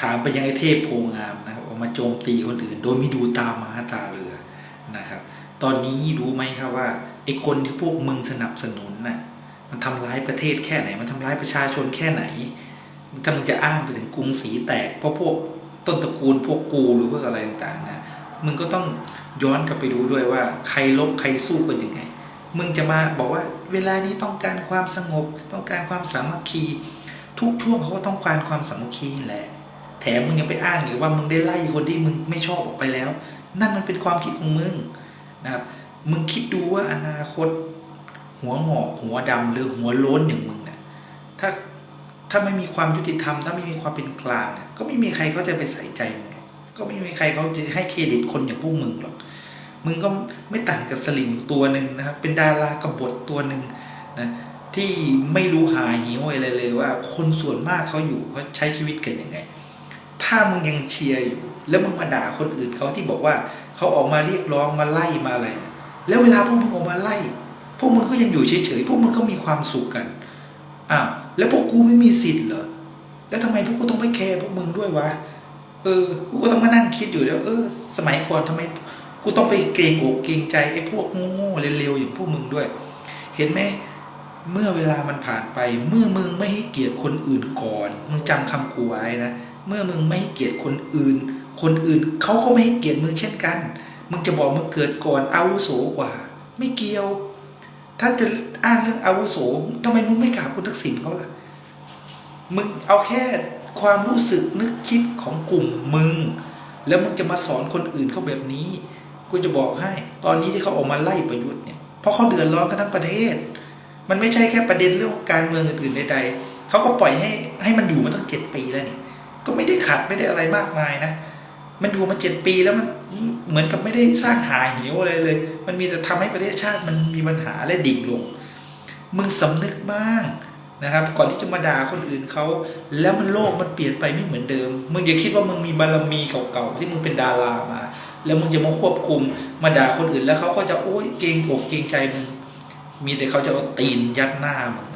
ถามไปยังไอ้เทพโพงามนะครับออกมาโจมตีคนอื่น โดยไม่ดูตามาตาเรือนะครับ ตอนนี้รู้ไหมครับว่าไอ้คนที่พวกมึงสนับสนุนน่ะมันทำร้ายประเทศแค่ไหน มันทำร้ายประชาชนแค่ไหนถ้ามึงจะอ้างไปถึงกรุงศรีแตก เพราะพวกต้นตระกูลพวกกูหรือพวกอะไรต่างๆนะมึงก็ต้องย้อนกลับไปดูด้วยว่า ใครลบใครสู้กันยังไง มึงจะมาบอกว่าเวลานี้ต้องการความสงบ ต้องการความสามัคคี ทุกช่วงเขาก็ต้องการความสามัคคีแหละ ถมมึงยังไปอ้างหรือว่ามึงได้ไล่คนที่มึงไม่ชอบออกไปแล้ว นั่นมันเป็นความคิดของมึงนะครับมึงคิดดูว่าอนาคต หัวหงอกหัวดำหรือหัวโล้นอย่างมึงเนี่ยถ้าถ้าไม่มีความยุติธรรม ถ้าไม่มีความเป็นกลางเนี่ยก็ไม่มีใครเขาจะไปใส่ใจมึงหรอกก็ไม่มีใครเขาจะให้เครดิตคนอย่างพวกมึงหรอกมึงก็ไม่ต่างจากสลิมตัวหนึ่งนะครับ เป็นดารากบฏตัวหนึ่งนะที่ไม่รู้หาหิวอะไรเลยว่า คนส่วนมากเขาอยู่เขาใช้ชีวิตกันยังไง ถ้ามึงยังเชียร์อยู่ แล้วมึงมาด่าคนอื่นเขาที่บอกว่าเขาออกมาเรียกร้องมาไล่มาอะไร แล้วเวลาพวกมึงออกมาไล่ พวกมึงก็ยังอยู่เฉยๆพวกมึงก็มีความสุขกันอ้าวแล้วพวกกูไม่มีสิทธิ์เหรอแล้วทำไมพวกกูต้องไปแคร์พวกมึงด้วยวะเออกูก็ต้องมานั่งคิดอยู่แล้วเออ สมัยก่อนทำไมกูต้องไปเกรงอกเกรงใจไอ้พวกโง่ๆเร็วๆอย่างพวกมึงด้วย เห็นไหม เมื่อเวลามันผ่านไป เมื่อมึงไม่ให้เกียรติคนอื่นก่อน มึงจำคำกูไว้นะ เมื่อมึงไม่ให้เกียรติคนอื่น คนอื่นเขาก็ไม่ให้เกียรติมึงเช่นกัน มึงจะบอกมึงเกิดก่อนอาวุโสกว่า ไม่เกี่ยว ถ้าจะอ้างเรื่องอาวุโสทำไมมึงไม่กราบคุณทักษิณเขาล่ะ มึงเอาแค่ความรู้สึกนึกคิดของกลุ่มมึง แล้วมึงจะมาสอนคนอื่นเขาแบบนี้ กูจะบอกให้ ตอนนี้ที่เขาออกมาไล่ประยุทธ์เนี่ย เพราะเขาเดือดร้อนกันทั้งประเทศ มันไม่ใช่แค่ประเด็นเรื่องการเมืองอื่นๆใดๆเขาก็ปล่อยให้ให้มันอยู่มาตั้งเจ็ดปีแล้วนี่ก็ไม่ได้ขัดไม่ได้อะไรมากมายนะ มันอยู่มาเจ็ดปีแล้วมันเหมือนกับไม่ได้สร้างหาเหวอะไรเลย มันมีแต่ทำให้ประเทศชาติมันมีปัญหาและดิ่งลง มึงสำนึกบ้างนะครับ ก่อนที่จะมาด่าคนอื่นเขาแล้วมันโลกมันเปลี่ยนไปไม่เหมือนเดิม มึงอย่าคิดว่ามึงมีบารมีเก่าๆที่มึงเป็นดารามา แล้วมึงจะมาควบคุมมาด่าคนอื่นแล้วเขาก็จะโอ๊ยเกงอกเกงใจมึง มีแต่เขาจะเอาตีนยัดหน้ามึง